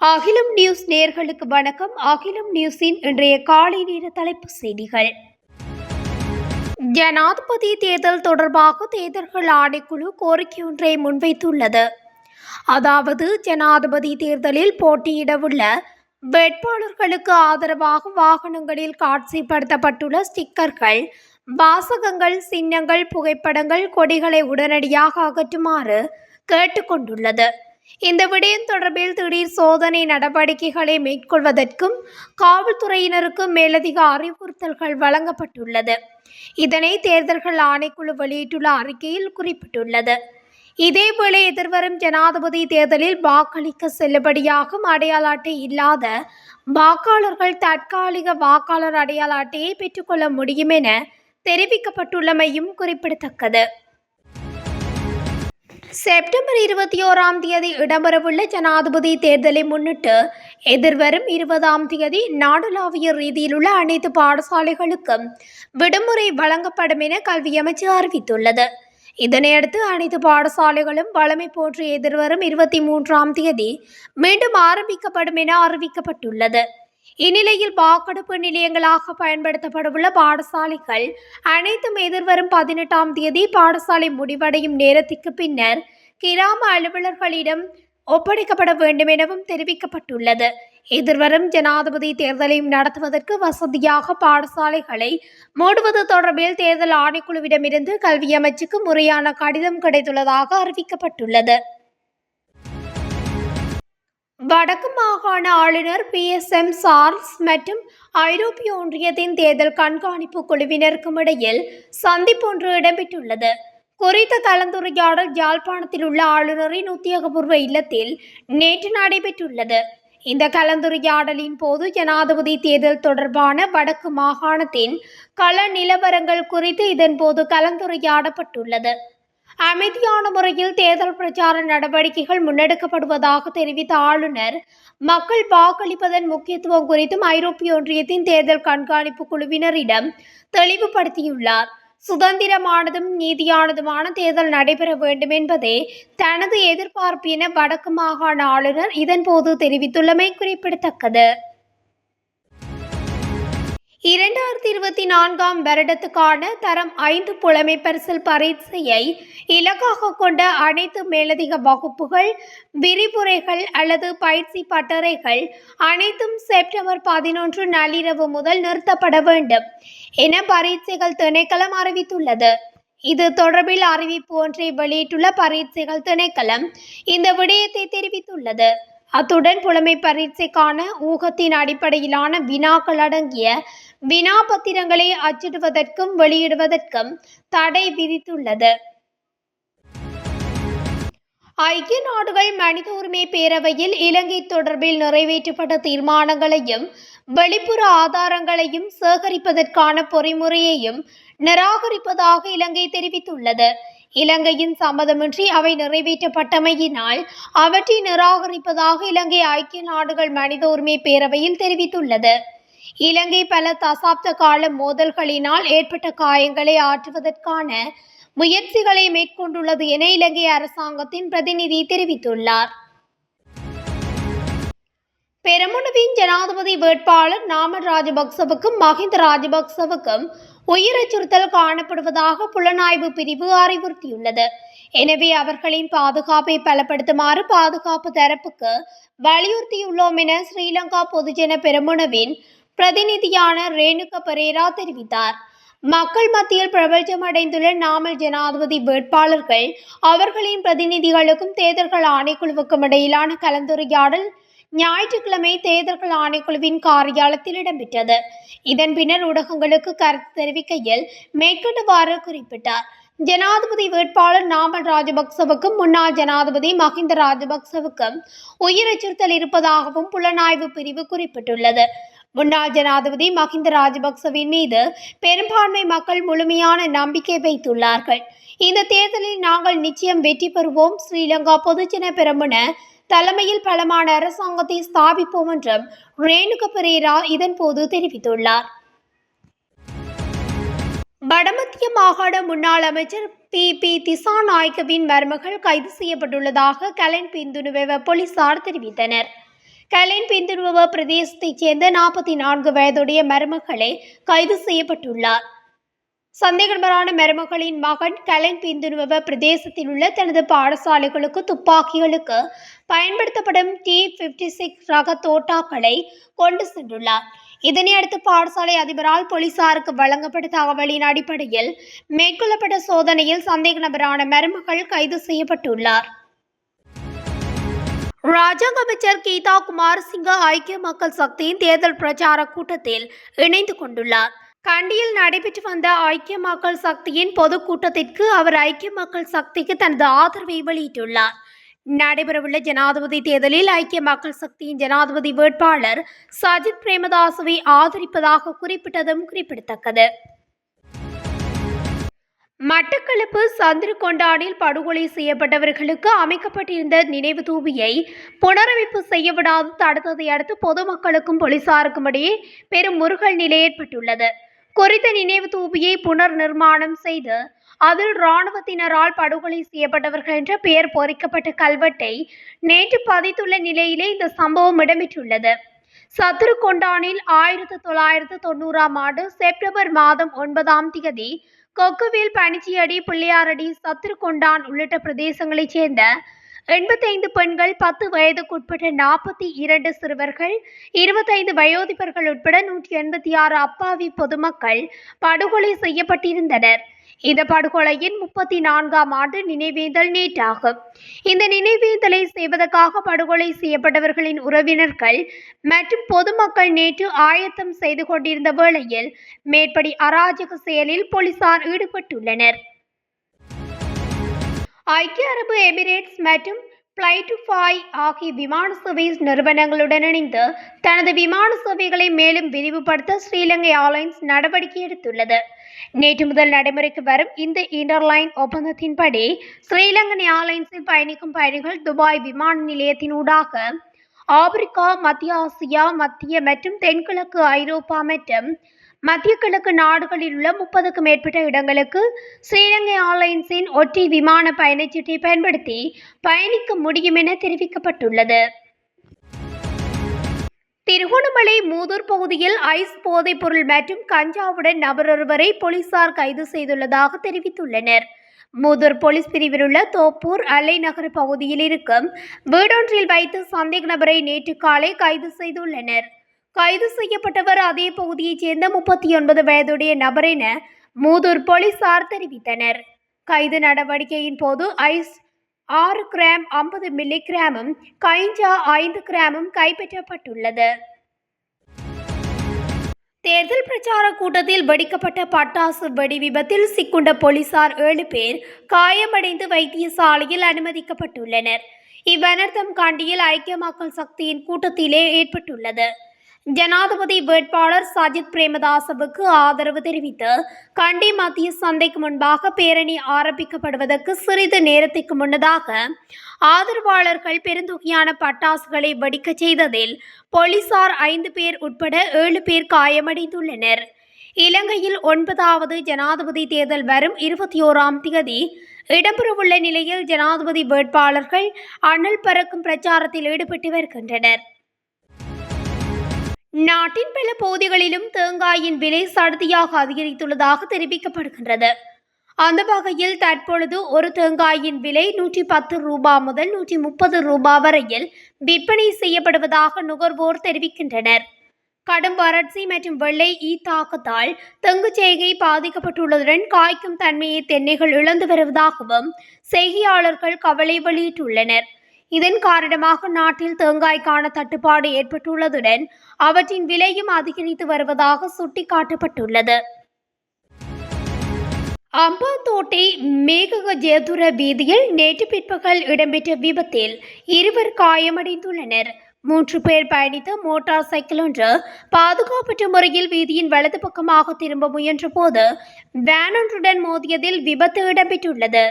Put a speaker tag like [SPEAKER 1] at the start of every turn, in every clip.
[SPEAKER 1] அகிலம் நியூஸ் நேர்களுக்கு வணக்கம். அகிலம் நியூஸின் இன்றைய காலை நேர தலைப்பு செய்திகள். ஜனாதிபதி தேர்தல் தொடர்பாக தேர்தல்கள் ஆணைக்குழு கோரிக்கை ஒன்றை முன்வைத்துள்ளது. அதாவது ஜனாதிபதி தேர்தலில் போட்டியிடவுள்ள வேட்பாளர்களுக்கு ஆதரவாக வாகனங்களில் காட்சிப்படுத்தப்பட்டுள்ள ஸ்டிக்கர்கள் வாசகங்கள் சின்னங்கள் புகைப்படங்கள் கொடிகளை உடனடியாக அகற்றுமாறு கேட்டுக்கொண்டுள்ளது. இந்த விடயம் தொடர்பில் திடீர் சோதனை நடவடிக்கைகளை மேற்கொள்வதற்கும் காவல்துறையினருக்கும் மேலதிக அறிவுறுத்தல்கள் வழங்கப்பட்டுள்ளது. இதனை தேர்தல்கள் ஆணைக்குழு வெளியிட்டுள்ள அறிக்கையில் குறிப்பிட்டுள்ளது. இதேவேளை எதிர்வரும் ஜனாதிபதி தேர்தலில் வாக்களிக்க செல்லுபடியாகும் அடையாள அட்டை இல்லாத வாக்காளர்கள் தற்காலிக வாக்காளர் அடையாள அட்டையை பெற்றுக்கொள்ள முடியும் என தெரிவிக்கப்பட்டுள்ளமையும் குறிப்பிடத்தக்கது. செப்டம்பர் இருபத்தி ஓராம் தேதி இடம்பெறவுள்ள ஜனாதிபதி தேர்தலை முன்னிட்டு எதிர்வரும் இருபதாம் தேதி நாடளாவிய ரீதியிலுள்ள அனைத்து பாடசாலைகளுக்கும் விடுமுறை வழங்கப்படும் என கல்வி அமைச்சு அறிவித்துள்ளது. இதனையடுத்து அனைத்து பாடசாலைகளும் வளமை போற்றி எதிர்வரும் இருபத்தி மூன்றாம் தேதி மீண்டும் ஆரம்பிக்கப்படும் என அறிவிக்கப்பட்டுள்ளது. இந்நிலையில் வாக்கெடுப்பு நிலையங்களாக பயன்படுத்தப்படவுள்ள பாடசாலைகள் அனைத்தும் எதிர்வரும் பதினெட்டாம் தேதி பாடசாலை முடிவடையும் நேரத்திற்கு பின்னர் கிராம அலுவலர்களிடம் ஒப்படைக்கப்பட வேண்டும் எனவும் தெரிவிக்கப்பட்டுள்ளது. எதிர்வரும் ஜனாதிபதி தேர்தலையும் நடத்துவதற்கு வசதியாக பாடசாலைகளை மூடுவது தொடர்பில் தேர்தல் ஆணைக்குழுவிடமிருந்து கல்வி அமைச்சுக்கு முறையான கடிதம் கிடைத்துள்ளதாக அறிவிக்கப்பட்டுள்ளது. வடக்கு மாகாண ஆளுநர் பி. எஸ். எம். சார்ல்ஸ் மற்றும் ஐரோப்பிய ஒன்றியத்தின் தேர்தல் கண்காணிப்பு குழுவினருக்கும் இடையில் சந்திப்பு ஒன்று இடம்பெற்றுள்ளது. குறித்த கலந்துரையாடல் யாழ்ப்பாணத்தில் உள்ள ஆளுநரின் உத்தியோகபூர்வ இல்லத்தில் நேற்று நடைபெற்றுள்ளது. இந்த கலந்துரையாடலின் போது ஜனாதிபதி தேர்தல் தொடர்பான வடக்கு மாகாணத்தின் கள நிலவரங்கள் குறித்து இதன்போது கலந்துரையாடப்பட்டுள்ளது. அமைதியான முறையில் தேர்தல் பிரச்சார நடவடிக்கைகள் முன்னெடுக்கப்படுவதாக தெரிவித்த ஆளுநர் மக்கள் வாக்களிப்பதன் முக்கியத்துவம் குறித்தும் ஐரோப்பிய ஒன்றியத்தின் தேர்தல் கண்காணிப்பு குழுவினரிடம் தெளிவுபடுத்தியுள்ளார். சுதந்திரமானதும் நீதியானதுமான தேர்தல் நடைபெற வேண்டும் என்பதே தனது எதிர்பார்ப்பு என வடக்கு மாகாண ஆளுநர் இதன்போது தெரிவித்துள்ளமை குறிப்பிடத்தக்கது. இரண்டாயிரத்தி இருபத்தி நான்காம் வருடத்துக்கான தரம் ஐந்து புலமை பரிசில் பரீட்சையை இலக்காக கொண்ட அனைத்து மேலதிக வகுப்புகள் விரிவுரைகள் அல்லது பயிற்சி பட்டறைகள் அனைத்தும் செப்டம்பர் பதினொன்று நள்ளிரவு முதல் நிறுத்தப்பட வேண்டும் என பரீட்சைகள் திணைக்களம் அறிவித்துள்ளது. இது தொடர்பில் அறிவிப்பு ஒன்றை வெளியிட்டுள்ள பரீட்சைகள் திணைக்களம் இந்த விடயத்தை தெரிவித்துள்ளது. அத்துடன் புலமை பரீட்சைக்கான ஊகத்தின் அடிப்படையிலான வினாக்கள் அடங்கிய வினா பத்திரங்களை அச்சிடுவதற்கும் வெளியிடுவதற்கும் தடை விதித்துள்ளது. ஐக்கிய நாடுகள் மனித உரிமை பேரவையில் இலங்கை தொடர்பில் நிறைவேற்றப்பட்ட தீர்மானங்களையும் வெளிப்புற ஆதாரங்களையும் சேகரிப்பதற்கான பொறிமுறையையும் நிராகரிப்பதாக இலங்கை தெரிவித்துள்ளது. இலங்கையின் சம்மதமின்றி அவை நிறைவேற்றப்பட்டமையினால் அவற்றை நிராகரிப்பதாக இலங்கை ஐக்கிய நாடுகள் மனித உரிமை பேரவையில் தெரிவித்துள்ளது. இலங்கை பல தசாப்த கால மோதல்களினால் ஏற்பட்ட காயங்களை ஆற்றுவதற்கான முயற்சிகளை மேற்கொண்டுள்ளது என இலங்கை அரசாங்கத்தின் பிரதிநிதி தெரிவித்துள்ளார். பெரமுனவின் ஜனாதிபதி வேட்பாளர் நாமல் ராஜபக்சவுக்கும் மஹிந்த ராஜபக்சவுக்கும் உயிர் அச்சுறுத்தல் காணப்படுவதாக புலனாய்வு பிரிவு அறிவுறுத்தியுள்ளது. எனவே அவர்களின் பாதுகாப்பை பலப்படுத்துமாறு பாதுகாப்பு தரப்புக்கு வலியுறுத்தியுள்ளோம் என ஸ்ரீலங்கா பொதுஜன பெருமுனவின் பிரதிநிதியான ரேணுக பரேரா தெரிவித்தார். மக்கள் மத்தியில் பிரபஞ்சமடைந்துள்ள அடைந்துள்ள நாமல் ஜனாதிபதி வேட்பாளர்கள் அவர்களின் பிரதிநிதிகளுக்கும் தேர்தல்கள் ஆணைக்குழுவுக்கும் இடையிலான கலந்துரையாடல் ஞாயிற்றுக்கிழமை தேர்தல்கள் ஆணைக்குழுவின் காரியாலயத்தில் இடம்பெற்றது. இதன் பின்னர் ஊடகங்களுக்கு கருத்து தெரிவிக்கையில் மேற்கொண்டவாறு குறிப்பிட்டார். ஜனாதிபதி வேட்பாளர் நாமல் ராஜபக்சவுக்கும் முன்னாள் ஜனாதிபதி மஹிந்த ராஜபக்சவுக்கும் உயிர் அச்சுறுத்தல் இருப்பதாகவும் புலனாய்வு பிரிவு குறிப்பிட்டுள்ளது. முன்னாள் ஜனாதிபதி மஹிந்த ராஜபக்சவின் மீது பெரும்பான்மை மக்கள் முழுமையான நம்பிக்கை வைத்துள்ளார்கள். இந்த தேர்தலில் நாங்கள் நிச்சயம் வெற்றி பெறுவோம். ஸ்ரீலங்கா பொதுஜன பெரமுன தலைமையில் பலமான அரசாங்கத்தை ஸ்தாபிப்போம் என்றும் ரேணுக பெரேரா இதன்போது தெரிவித்துள்ளார். வடமத்திய மாகாண முன்னாள் அமைச்சர் பி. பி. திசாநாயக்கவின் மருமகள் கைது செய்யப்பட்டுள்ளதாக கலன் பிந்துணுவெவ போலீசார் தெரிவித்தனர். கலன் பிந்துணுவ பிரதேசத்தைச் சேர்ந்த நாற்பத்தி நான்கு வயதுடைய மருமகளே கைது செய்யப்பட்டுள்ளார். சந்தேகநபரான மருமகளின் மகன் கலன் பிந்துணுவ பிரதேசத்தில் உள்ள தனது பாடசாலைகளுக்கு துப்பாக்கிகளுக்கு பயன்படுத்தப்படும் டி பிப்டி சிக்ஸ் ரக தோட்டாக்களை கொண்டு சென்றுள்ளார். இதனை அடுத்து பாடசாலை அதிபரால் போலீசாருக்கு வழங்கப்பட்ட தகவலின் அடிப்படையில் மேற்கொள்ளப்பட்ட சோதனையில் சந்தேக நபரான மருமகள் கைது செய்யப்பட்டுள்ளார். ராஜாங்க அமைச்சர் கீதா குமாரசிங்க ஐக்கிய மக்கள் சக்தியின் தேர்தல் பிரச்சார கூட்டத்தில் இணைந்து கொண்டுள்ளார். கண்டியில் நடைபெற்று வந்த ஐக்கிய மக்கள் சக்தியின் பொதுக்கூட்டத்திற்கு அவர் ஐக்கிய மக்கள் சக்திக்கு தனது ஆதரவை வெளியிட்டுள்ளார். நடைபெறவுள்ள ஜனாதிபதி தேர்தலில் ஐக்கிய மக்கள் சக்தியின் ஜனாதிபதி வேட்பாளர் சஜித் பிரேமதாசவை ஆதரிப்பதாக குறிப்பிட்டதும் குறிப்பிடத்தக்கது. மட்டக்களப்பு சந்திரகொண்டானில் படுகொலை செய்யப்பட்டவர்களுக்கு அமைக்கப்பட்டிருந்த நினைவு தூவியை புனரமைப்பு செய்ய விடாது தடுத்ததை அடுத்து பொதுமக்களுக்கும் போலீசாருக்கும் இடையே பெரும் முருகல் நிலை ஏற்பட்டுள்ளது. குறித்த நினைவு தூபியை புனர் நிர்மாணம் செய்து அதில் இராணுவத்தினரால் படுகொலை செய்யப்பட்டவர்கள் என்ற பெயர் பொறிக்கப்பட்ட கல்வெட்டை நேற்று பதித்துள்ள நிலையிலே இந்த சம்பவம் இடம்பெற்றுள்ளது. சத்துருக்கொண்டானில் ஆயிரத்தி தொள்ளாயிரத்து தொண்ணூறாம் ஆண்டு செப்டம்பர் மாதம் ஒன்பதாம் தேதி கொக்குவில் பனிச்சியடி பிள்ளையாரடி சத்துருக்கொண்டான் உள்ளிட்ட பிரதேசங்களைச் சேர்ந்த எண்பத்தைந்து பெண்கள் பத்து வயதுக்குட்பட்ட நாற்பத்தி இரண்டு சிறுவர்கள் இருபத்தைந்து வயோதிபர்கள் உட்பட நூற்றி எண்பத்தி ஆறு அப்பாவி பொதுமக்கள் படுகொலை செய்யப்பட்டிருந்தனர். இந்த படுகொலையின் முப்பத்தி நான்காம் ஆண்டு நினைவேந்தல் நேற்றாகும் இந்த நினைவேந்தலை செய்வதற்காக படுகொலை செய்யப்பட்டவர்களின் உறவினர்கள் மற்றும் பொதுமக்கள் நேற்று ஆயத்தம் செய்து கொண்டிருந்த வேளையில் மேற்படி அராஜக செயலில் போலீசார் ஈடுபட்டுள்ளனர். ஐக்கிய அரபு எமிரேட்ஸ் மற்றும் பிளைட்டுஃபை ஆகிய விமான சர்வீஸ் நிறுவனங்களுடன் இணைந்து தனது விமான சேவைகளை மேலும் விரிவுபடுத்த ஸ்ரீலங்கை ஏர்லைன்ஸ் நடவடிக்கை எடுத்துள்ளது. நேற்று முதல் நடைமுறைக்கு வரும் இந்த இன்டர்லைன் ஒப்பந்தத்தின்படி ஸ்ரீலங்கன் ஏர்லைன்ஸில் பயணிக்கும் பயணிகள் துபாய் விமான நிலையத்தினூடாக ஆப்பிரிக்கா மத்திய ஆசியா மத்திய மற்றும் தென்கிழக்கு ஐரோப்பா மற்றும் மத்திய கிழக்கு நாடுகளில் உள்ள முப்பதுக்கும் மேற்பட்ட இடங்களுக்கு ஸ்ரீலங்கை ஏர்லைன்ஸின் ஒற்றி விமான பயணச்சீட்டை பயன்படுத்தி பயணிக்க முடியும் என தெரிவிக்கப்பட்டுள்ளது. திருகோணமலை மூதூர் பகுதியில் ஐஸ் போதைப் பொருள் மற்றும் கஞ்சாவுடன் நபரொருவரை போலீசார் கைது செய்துள்ளதாக தெரிவித்துள்ளனர். மூதூர் போலீஸ் பிரிவில் உள்ள தோப்பூர் அலைநகர் பகுதியில் இருக்கும் வீடொன்றில் வைத்து சந்தேக நபரை நேற்று காலை கைது செய்துள்ளனர். கைது செய்யப்பட்டவர் அதே பகுதியைச் சேர்ந்த முப்பத்தி ஒன்பது வயதுடைய நபர் என மூதூர் போலீசார் தெரிவித்தனர். கைது நடவடிக்கையின் போது ஐஸ் ஆறு கிராம் ஐம்பது மில்லி கிராமும் கைஞ்சா ஐந்து கிராமும் கைப்பற்றப்பட்டுள்ளது. தேர்தல் பிரச்சார கூட்டத்தில் வெடிக்கப்பட்ட பட்டாசு வெடி விபத்தில் சிக்குண்ட போலீசார் ஏழு பேர் காயமடைந்து வைத்தியசாலையில் அனுமதிக்கப்பட்டுள்ளனர். இவ்வனர்த்தம் காண்டியில் ஐக்கிய மக்கள் சக்தியின் கூட்டத்திலே ஏற்பட்டுள்ளது. ஜனாதிபதி வேட்பாளர் சஜித் பிரேமதாசவுக்கு ஆதரவு தெரிவித்து கண்டி மத்திய சந்தைக்கு முன்பாக பேரணி ஆரம்பிக்கப்படுவதற்கு சிறிது நேரத்திற்கு முன்னதாக ஆதரவாளர்கள் பெருந்தொகையான பட்டாசுகளை வெடிக்கச் செய்ததில் போலீசார் ஐந்து பேர் உட்பட ஏழு பேர் காயமடைந்துள்ளனர். இலங்கையில் ஒன்பதாவது ஜனாதிபதி தேர்தல் வரும் இருபத்தி ஓராம் தேதி இடம்பெறவுள்ள நிலையில் ஜனாதிபதி வேட்பாளர்கள் அனல் பறக்கும் பிரச்சாரத்தில் ஈடுபட்டு வருகின்றனர். நாட்டின் பல பகுதிகளிலும் தேங்காயின் விலை சடுதியாக அதிகரித்துள்ளதாக தெரிவிக்கப்படுகின்றது. அந்த வகையில் தற்பொழுது ஒரு தேங்காயின் விலை நூற்றி பத்து ரூபாய் முதல் நூற்றி முப்பது ரூபாய் வரையில் விற்பனை செய்யப்படுவதாக நுகர்வோர் தெரிவிக்கின்றனர். கடும் வறட்சி மற்றும் வெள்ளை ஈ தாக்கத்தால் தெங்கு செய்கை பாதிக்கப்பட்டுள்ளதுடன் காய்க்கும் தன்மையை தென்னைகள் இழந்து வருவதாகவும் செய்கையாளர்கள் கவலை வெளியிட்டுள்ளனர். இதன் காரணமாக நாட்டில் தேங்காய்க்கான தட்டுப்பாடு ஏற்பட்டுள்ளதுடன் அவற்றின் விலையும் அதிகரித்து வருவதாக சுட்டிக்காட்டப்பட்டுள்ளது. அம்பாந்தோட்டை மேகக ஜெயதுர வீதியில் நேற்று பிற்பகல் இடம்பெற்ற விபத்தில் இருவர் காயமடைந்துள்ளனர். மூன்று பேர் பயணித்த மோட்டார் சைக்கிள் ஒன்று பாதுகாப்பற்ற முறையில் வீதியின் வலது பக்கமாக திரும்ப முயன்றபோது வேன் ஒன்றுடன் மோதியதில் விபத்து இடம்பெற்றுள்ளது.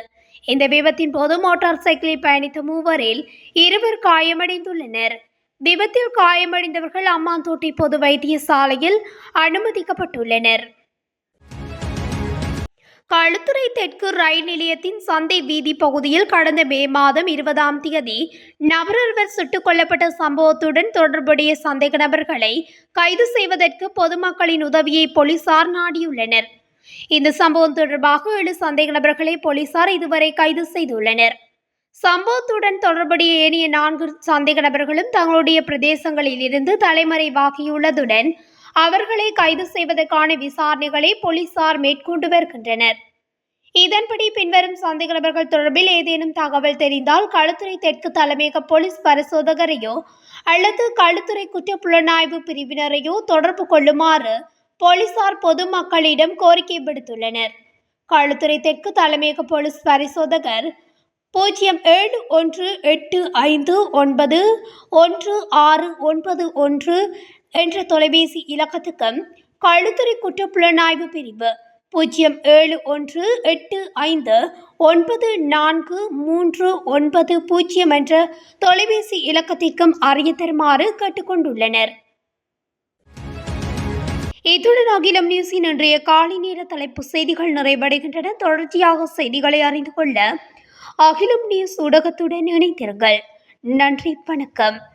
[SPEAKER 1] இந்த விபத்தின் போது மோட்டார் சைக்கிளில் பயணித்த மூவரில் இருவர் காயமடைந்துள்ளனர். விபத்தில் காயமடைந்தவர்கள் அம்மாந்தோட்டை பொது வைத்தியசாலையில் அனுமதிக்கப்பட்டுள்ளனர். களுத்துறை தெற்கு ரயில் நிலையத்தின் சந்தை வீதி பகுதியில் கடந்த மே மாதம் இருபதாம் தேதி நபரொருவர் சுட்டுக் கொல்லப்பட்ட சம்பவத்துடன் தொடர்புடைய சந்தேக நபர்களை கைது செய்வதற்கு பொதுமக்களின் உதவியை போலீசார் நாடியுள்ளனர். இந்த சம்பவம் தொடர்பாக ஏழு சந்தேக நபர்களை போலீசார் இதுவரை கைது செய்துள்ளனர். சம்பவத்துடன் தொடர்புடைய ஏனைய நான்கு சந்தேக நபர்களும் தங்களுடைய பிரதேசங்களில் இருந்து தலைமறைவாகியுள்ளதுடன் அவர்களை கைது செய்வதற்கான விசாரணைகளை போலீசார் மேற்கொண்டு வருகின்றனர். இதன்படி பின்வரும் சந்தேக நபர்கள் தொடர்பில் ஏதேனும் தகவல் தெரிந்தால் களுத்துறை தெற்கு தலைமையக போலீஸ் பரிசோதகரையோ அல்லது களுத்துறை குற்றப்புலனாய்வு பிரிவினரையோ தொடர்பு கொள்ளுமாறு போலீசார் பொதுமக்களிடம் கோரிக்கை விடுத்துள்ளனர். களுத்துறை தெற்கு தலைமையக போலீஸ் பரிசோதகர் பூஜ்ஜியம் ஏழு ஒன்று எட்டு ஐந்து ஒன்பது ஒன்று ஆறு ஒன்பது ஒன்று என்ற தொலைபேசி இலக்கத்துக்கும் களுத்துறை குற்றப்புலனாய்வு பிரிவு பூஜ்ஜியம் ஏழு ஒன்று எட்டு ஐந்து ஒன்பது நான்கு மூன்று ஒன்பது பூஜ்ஜியம் என்ற தொலைபேசி இலக்கத்திற்கும் அறிய தருமாறு கேட்டுக்கொண்டுள்ளனர். இத்துடன் அகிலம் நியூஸின் இன்றைய காலை நேர தலைப்பு செய்திகள் நிறைவடைகின்றன. தொடர்ச்சியாக செய்திகளை அறிந்து கொள்ள அகிலம் நியூஸ் ஊடகத்துடன் இணைந்திருங்கள். நன்றி வணக்கம்.